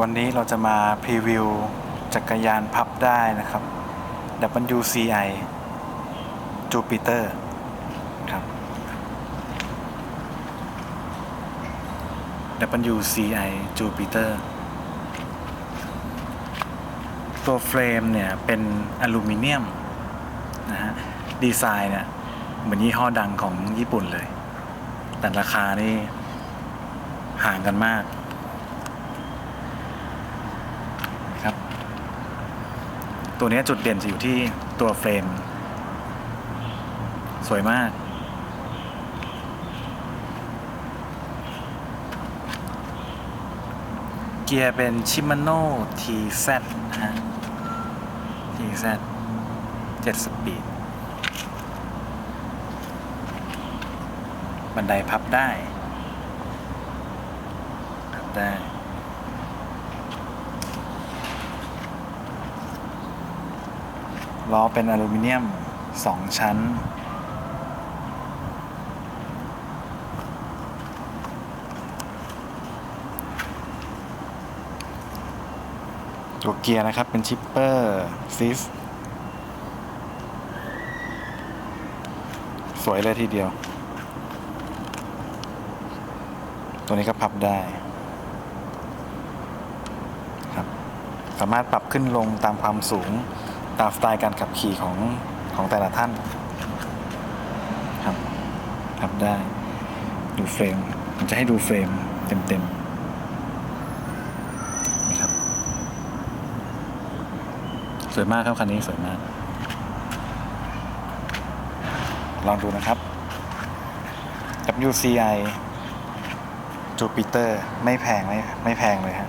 วันนี้เราจะมาพรีวิวจักรยานพับได้นะครับ WCI Jupiter ครับ WCI Jupiter ตัวเฟรมเนี่ยเป็นอลูมิเนียมนะฮะดีไซน์เนี่ยเหมือนยี่ห้อดังของญี่ปุ่นเลย แต่ราคานี่ห่างกันมากครับ ตัวนี้จุดเด่นจะอยู่ที่ตัวเฟรม สวยมาก เกียร์เป็นชิมานโน่ TZ นะฮะ TZ 7สปีด บันไดพับได้ พับได้ ล้อเป็นอลูมิเนียมสองชั้น ตัวเกียร์นะครับเป็นชิปเปอร์ซิสสวยเลยทีเดียว ตัวนี้ก็พับได้ครับ สามารถปรับขึ้นลงตามความสูง ตามสไตล์การขับขี่ของของแต่ละท่านครับพับได้ดูเฟรมผมจะให้ดูเฟรมเต็มๆนี่ครับ สวยมากครับคันนี้สวยมาก ลองดูนะครับ WCI Jupiter ไม่แพงไม่ไม่แพงเลยครับ